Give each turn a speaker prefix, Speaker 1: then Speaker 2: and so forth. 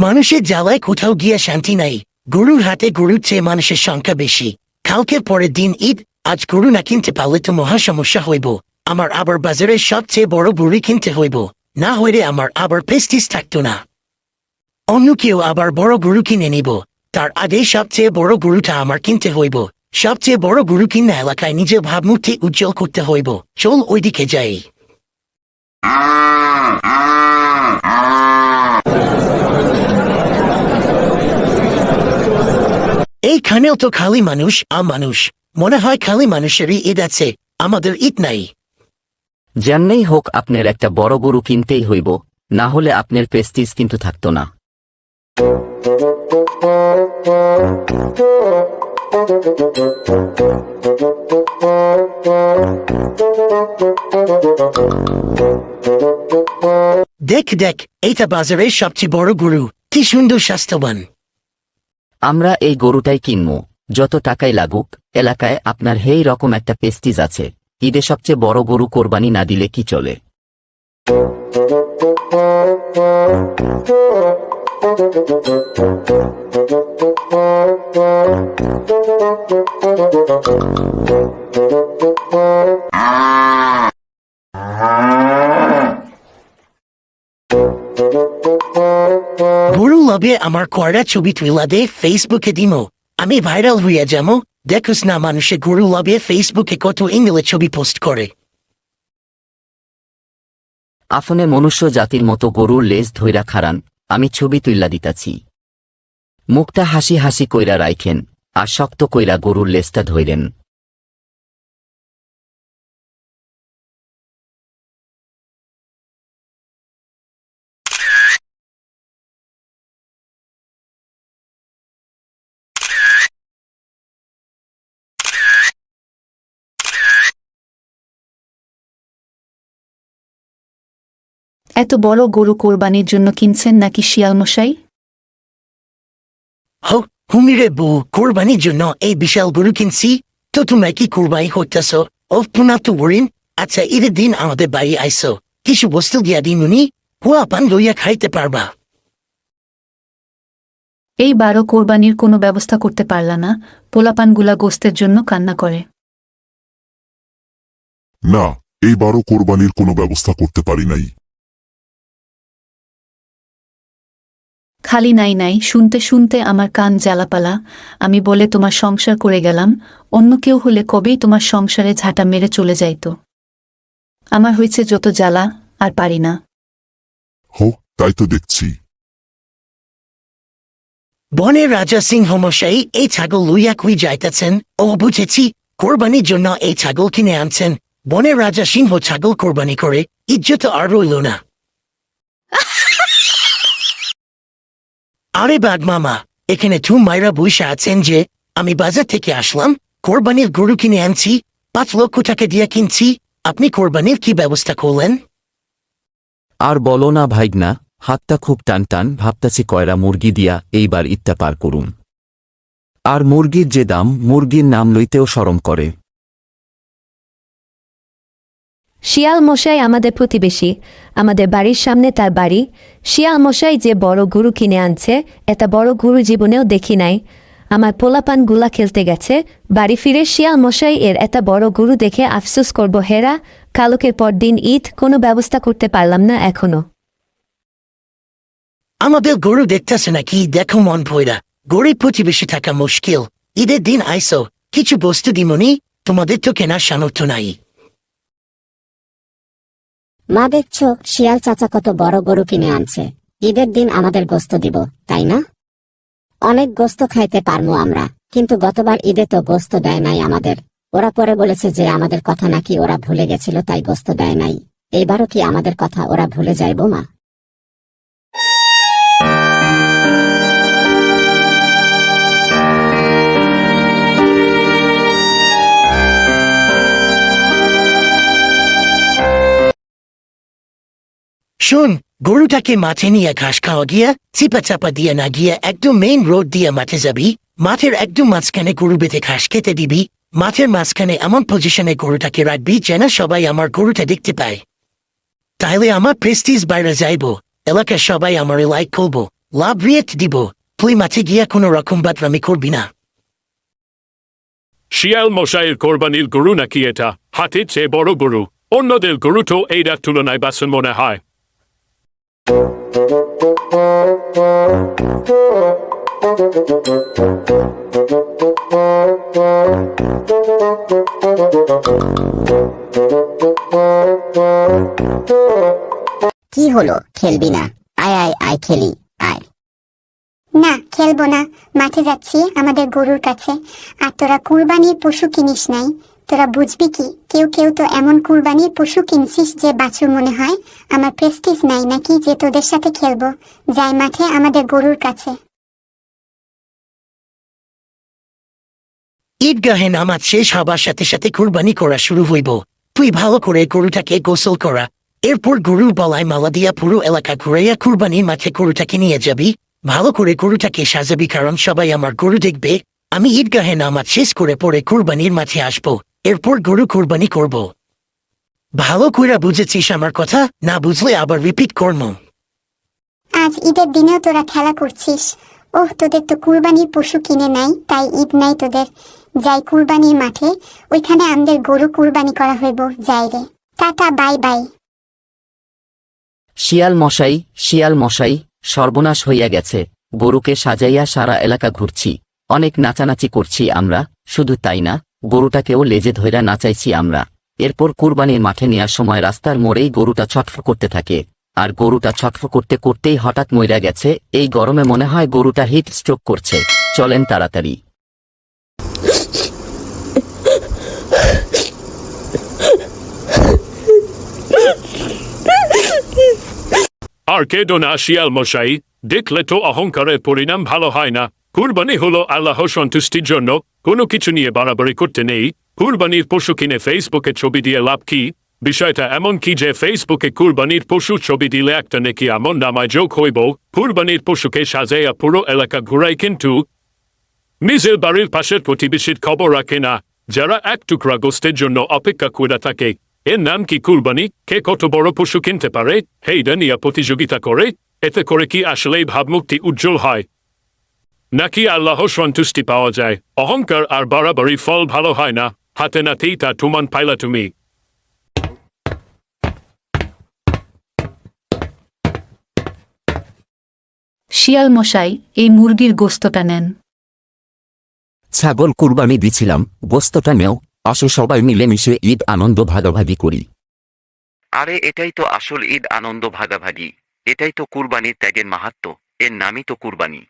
Speaker 1: মানুষের জ্বালায় কোথাও গিয়ে শান্তি নাই। গরুর হাতে গরুর চেয়ে মানুষের সংখ্যা বেশি। কালকে পরের দিন ঈদ, আজ গরু না কিনতে পারলে তো মহা সমস্যা হইব। আমার আবার বাজারে সবচেয়ে বড় বুড়ি কিনতে হইব। না হইলে আমার আবার প্রেস্টিস থাকতো না। অন্য কেউ আবার বড় গরু কিনে নিব। তার আগে সবচেয়ে বড় গরুটা আমার কিনতে হইব। সবচেয়ে বড় গরু কিনা এলাকায় নিজের ভাবমূর্তি উজ্জ্বল করতে হইব। চল ওইদিকে যাই। এইখানেও তো খালি মানুষ আ মানুষ। মনে হয় খালি মানুষেরই ঈদ আছে আমাদের ঈদ নাই।
Speaker 2: জানলেই হোক আপনার একটা বড় গরু কিনতেই হইব না হলে আপনার প্রেস্টিজ কিন্তু থাকতো না।
Speaker 1: দেখ দেখ এইটা বাজারের সবচেয়ে বড় গরু। কি সুন্দর স্বাস্থ্যবান।
Speaker 2: আমরা এই গরুটাই কিনব যত টাকাই লাগুক, এলাকায় আপনার হেই রকম একটা পেস্টিজ আছে, ঈদে সবচেয়ে বড় গরু কোরবানি না দিলে কি চলে?
Speaker 1: লবে আমার কয়টা ছবি তুলা দে ফেসবুকে দিমো আমি ভাইরাল হইয়া যাব দেখুস না মানুষে গরু লবে ফেসবুকে কত ইংলে ছবি পোস্ট করে
Speaker 2: আফনে মনুষ্য জাতির মতো গরুর লেজ ধইরা খারান আমি ছবি তুইলা দিতাছি মুখটা হাসি হাসি কইরা রাইখেন আর শক্ত কইরা গরুর লেজটা ধইরেন
Speaker 3: এত বড় গরু কোরবানির জন্য কিনছেন নাকি শিয়াল মশাই
Speaker 1: হো হুমিরে বউ কোরবানির জন্য এই বিশাল গরু কিনছি। তো তোমরা কি কোরবানি করতেছ? ও পুনা তো বরিন আচ্ছা ঈদের দিন আমাদের বাড়ি আইসো। কিছু বস্তু দিয়া দিনুনি হুয়া পান লইয়া খাইতে পারবা।
Speaker 3: এই বারো কোরবানির কোনো ব্যবস্থা করতে পারলা না। পোলাপানগুলা গোস্তের জন্য কান্না করে।
Speaker 4: না এই এইবারও কোরবানির কোনো ব্যবস্থা করতে পারি নাই।
Speaker 3: খালি নাই নাই শুনতে শুনতে আমার কান জ্বালাপালা। আমি বলে তোমার সংসার করে গেলাম অন্য কেউ হলে কবেই তোমার সংসারে ঝাঁটা মেরে চলে যাইত। আমার হয়েছে যত জ্বালা আর পারি না।
Speaker 4: হো তাই তো দেখছি।
Speaker 1: বনের রাজা সিংহ মশাই এই ছাগল লইয়া কুই যাইতেছেন? ও বুঝেছি কোরবানির জন্য এই ছাগল কিনে আনছেন। বনের রাজা সিংহ ছাগল কোরবানি করে ইজ্জত আর রইল না। আরে বাদ মামা, এখানে তু মাইরা বইসা আছেন যে, আমি বাজার থেকে আসলাম, কোরবানির গরু কিনে আনছি, পাঁচ লক্ষ টাকা দিয়া কিনছি, আপনি কোরবানির কি ব্যবস্থা করলেন?
Speaker 2: আর বলো না ভাইগনা, হাতটা খুব টান টান, ভাবতাছি কয়রা মুরগি দিয়া এইবার ঈদটা পার করুন। আর মুরগির যে দাম, মুরগির নাম লইতেও সরম করে।
Speaker 5: শিয়াল মশাই আমাদের প্রতিবেশী, আমাদের বাড়ির সামনে তার বাড়ি। শিয়াল মশাই যে বড় গরু কিনে আনছে এটা বড় গরু জীবনেও দেখি নাই। আমার পোলাপানগুলা খেলতে গেছে, বাড়ি ফিরে শিয়াল মশাই এর এত বড় গরু দেখে আফসোস করব, হেরা, কালকের পর দিন ঈদ, কোনো ব্যবস্থা করতে পারলাম না এখনও।
Speaker 1: আমাদের গরু দেখতেছে নাকি? দেখো মন ভৈরা গরিব প্রতিবেশী থাকা মুশকিল। ঈদের দিন আইসো, কিছু বস্তু দিমনি, তোমাদের তো কেনার সামর্থ্য নাই।
Speaker 6: মা দেখছ, শিয়াল চাচা কত বড় গরু কিনে আনছে। ঈদের দিন আমাদের গোস্ত দিব, তাই না? অনেক গোস্ত খাইতে পারব আমরা, কিন্তু গতবার ঈদে তো গোস্ত দেয় নাই আমাদের। ওরা পরে বলেছে যে আমাদের কথা নাকি ওরা ভুলে গেছিল, তাই গোস্ত দেয় নাই। এবারও কি আমাদের কথা ওরা ভুলে যায় মা
Speaker 1: শোন, গরুটাকে মাঠে নিয়ে ঘাস খাওয়া গিয়া চিপা চাপা দিয়ে না গিয়ে একদম মেইন রোড দিয়ে মাঠে যাবি, মাঠের একদম মাঝখানে গরু বেঁধে ঘাস খেতে দিবি, মাঠের মাঝখানে এমন পজিশনে গরুটাকে রাখবি যেন সবাই আমার গরুটা দেখতে পায়। তাইলে আমার প্রেস্টিজ বাইরে যাইব, এলাকার সবাই আমার লাইক করব, লাভ রেট দিব, তুই মাঠে গিয়া কোনো রকম বাদরামি করবি না।
Speaker 7: শিয়াল মশাইয়ের কোরবানির গরু নাকি এটা? হাতির চেয়ে বড় গরু। অন্যদের গরু তো এইটার তুলনায় বাসন মনে হয়।
Speaker 6: কি হলো? খেলবি না। আয় আয় আয়, খেলি, আয়।
Speaker 8: না, খেলব না। মাঠে যাচ্ছি আমাদের গরুর কাছে। আর তোরা কুরবানির পশু কিনিস নাই। তোরা বুঝবি কি? কেউ কেউ তো এমন কুরবানির পশু কিনছিস যে বাছুর মনে হয় আমার প্রেস্টিজ নাই, নাকি যে তোদের সাথে খেলব? যাই মাঠে আমাদের গরুর কাছে।
Speaker 1: ঈদগাহে নামাজ শেষ হবার সাথে সাথে কুরবানি করা শুরু হইব। তুই ভালো করে গরুটাকে গোসল করা। এরপর গরু বলায় মালা দিয়া পুরো এলাকা ঘুরাইয়া কুরবানির মাঠে গরুটাকে নিয়ে যাবি। ভালো করে গরুটাকে সাজাবি, কারণ সবাই আমার গরু দেখবে। আমি ঈদগাহে নামাজ শেষ করে পরে কুরবানির মাঠে আসব। এরপর গরু কুরবানি করব। ভালো কইরা বুঝেছিস আমার কথা না বুঝলে আবার রিপিট করব
Speaker 8: আজ ঈদের দিনেও তোরা খেলা করছিস। ওহ তোদের তো কুরবানির পশু কিনে নাই তাই ঈদ নাই তোদের। যাই কুরবানির মাঠে ওইখানে আমাদের গরু কুরবানি করা হইব যাই রে। Tata bye bye.
Speaker 9: শিয়াল মশাই শিয়াল মশাই সর্বনাশ হইয়া গেছে। গরুকে সাজাইয়া সারা এলাকা ঘুরছি। অনেক নাচানাচি করছি আমরা শুধু তাই না? গরুটাকেও লেজে ধইরা নাচাইছি আমরা। এরপর কুরবানির মাঠে নেওয়ার সময় রাস্তার মোড়েই গরুটা ছটফ করতে থাকে। আর গরুটা ছটফ করতে করতেই হঠাৎ মইরা গেছে। এই গরমে মনে হয় গরুটা হিট স্ট্রোক করছে। চলেন তাড়াতাড়ি।
Speaker 7: আর কে না শিয়াল মশাই, দেখলে তো অহংকারের পরিণাম ভালো হয় না। কুরবানি হলো আল্লাহ সন্তুষ্টির জন্য কোনো কিছু নিয়ে বাড়াবাড়ি করতে নেই। কুরবানির পশু কিনে ফেসবুকে ছবি দিয়ে লাভ কি? বিষয়টা এমন কি যে ফেসবুকে কুরবানির পশু ছবি দিলে একটা নাকি এমন নামায় যোগ হইব, কুরবানির পশুকে সাজাইয়া পুরো এলাকা ঘুরাই কিন্তু নিজের বাড়ির পাশের প্রতিবেশীর খবর রাখে না। যারা এক টুকরা গোস্তের জন্য অপেক্ষা করে থাকে, এর নাম কি কুরবানি? কে কত বড় পশু কিনতে পারে? হেইডা নিয়ে প্রতিযোগিতা করে? এতে করে কি আসলেই ভাবমুক্তি উজ্জ্বল হয়? নাকি আল্লাহ সন্তুষ্টি পাওয়া যায়? অহংকার আর বাড়াবাড়ি ফল ভালো হয় না। হাতে নাতেই তা তুমান পাইলা তুমি।
Speaker 3: শিয়াল মশাই এই মুরগির গোস্তটা নেন।
Speaker 2: ছাগল কুরবানি দিছিলাম গোস্তটা নেও। আসো সবাই মিলেমিশে ঈদ আনন্দ ভাগাভাগি করি।
Speaker 10: আরে এটাই তো আসল ঈদ আনন্দ ভাগাভাগি। এটাই তো কুরবানির ত্যাগের মাহাত্ম। এর নামই তো কুরবানি।